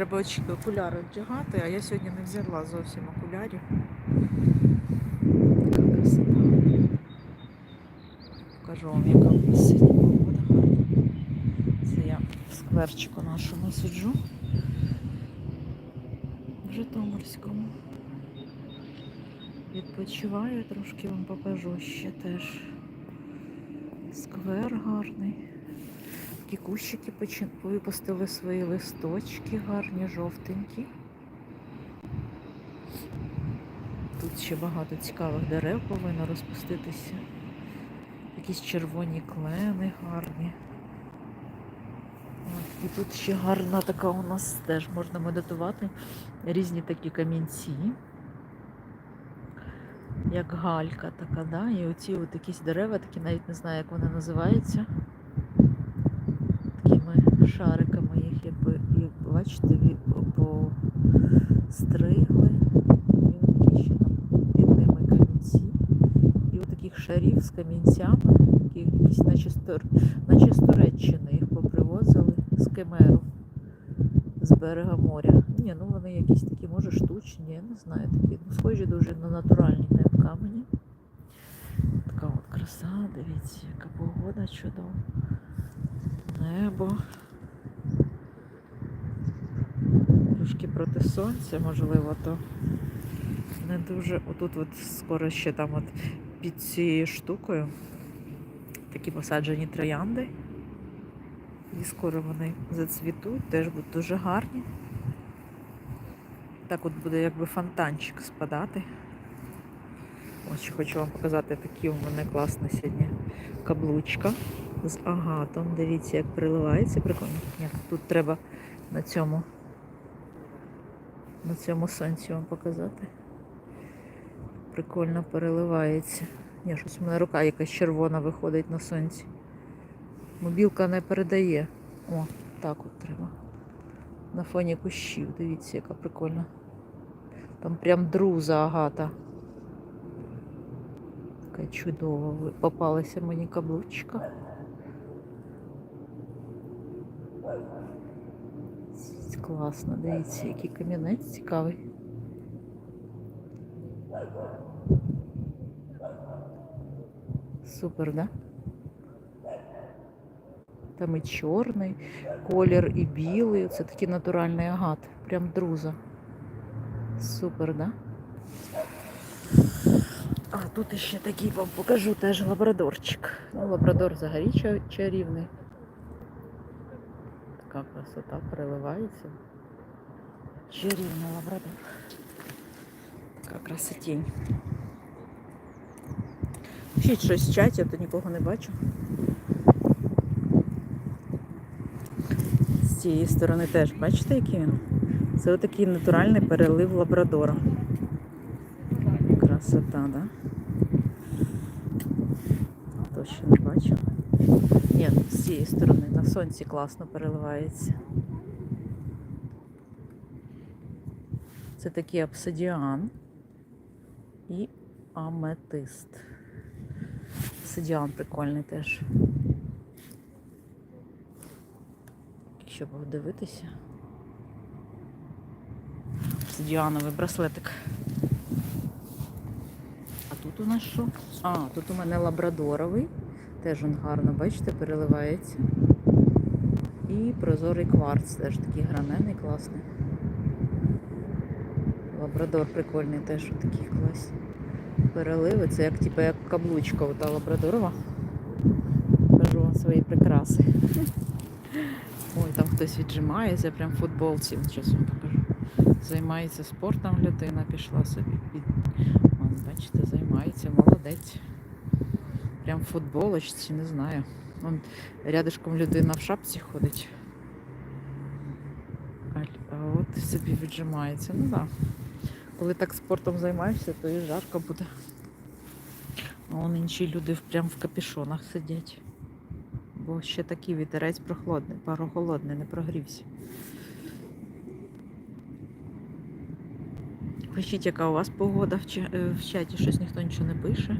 треба окуляри вдягати, а я сьогодні не взяла зовсім окулярів. Така красота. Покажу вам, яка в нас сьогодні погода гарна. Це я в скверчику нашому сиджу. В Житомирському. Відпочиваю, трошки вам покажу ще теж. Сквер гарний. Такі кущики випустили свої листочки, гарні, жовтенькі. Тут ще багато цікавих дерев повинно розпуститися. Якісь червоні клени гарні. І тут ще гарна така у нас теж можна медитувати. Різні такі камінці. Як галька така, да? І оці от якісь дерева, такі навіть не знаю, як вони називаються. Такими шариками їх, якби, як бачите, постригли. І ще там під ними камінці. І от таких шарів з камінцями, які якісь наче, наче з Туреччини їх попривозили з Кемеру, з берега моря. Ні, ну вони якісь такі, може, штучні, я не знаю, такі. Ну, схожі дуже на натуральні навіть камені. Така от краса, дивіться, яка погода чудова. Небо. Трошки проти сонця, можливо, то не дуже. Отут от скоро ще там от під цією штукою такі посаджені троянди. І скоро вони зацвітуть, теж будуть дуже гарні. Так от буде якби фонтанчик спадати. Ось хочу вам показати такі у мене класна сьогодні каблучка з агатом. Дивіться, як приливається. Прикольно. Тут треба на цьому на цьому сонці вам показати. Прикольно переливається. Ні, щось у мене рука якась червона виходить на сонці. Мобілка не передає. О, так от треба. На фоні кущів. Дивіться, яка прикольна. Там прям друза агата. Така чудова. Попалася мені каблучка. Класно, дивіться, який камінець цікавий. Супер, да? Там і чорний колір, і білий. Це такий натуральний агат. Прям друза. Супер, да? А тут ще такий вам покажу теж лабрадорчик. Ну, лабрадор взагалі ча- чарівний. Така красота переливається. Чарівний лабрадор. Така красотень. Ще щось в чаті, а то нікого не бачу. З цієї сторони теж, бачите, який він? Це отакий натуральний перелив лабрадора. Красота, да? То ще не бачу. Ні, з цієї сторони на сонці класно переливається. Це такий обсидіан і аметист. Обсидіан прикольний теж. Якщо подивитися. Обсидіановий браслетик. А тут у нас що? А, тут у мене лабрадоровий. Теж він гарно, бачите, переливається. І прозорий кварц, теж такий гранений, класний. Лабрадор прикольний теж такий класний. Переливи. Це як типу як каблучка ота лабрадорова. Покажу вам свої прикраси. Ой, там хтось віджимається, прям футболці. Зараз вам покажу. Займається спортом людина, пішла собі. Вон, бачите, займається, молодець. Прям в футболочці, не знаю. Вон рядышком людина в шапці ходить. А, от собі віджимається. Ну так. Да. Коли так спортом займаєшся, то і жарко буде. А вон інші люди прям в капюшонах сидять. Бо ще такий вітерець прохолодний, прохолодний, не прогрівся. Пишіть, яка у вас погода в е, в чаті, щось ніхто нічого не пише.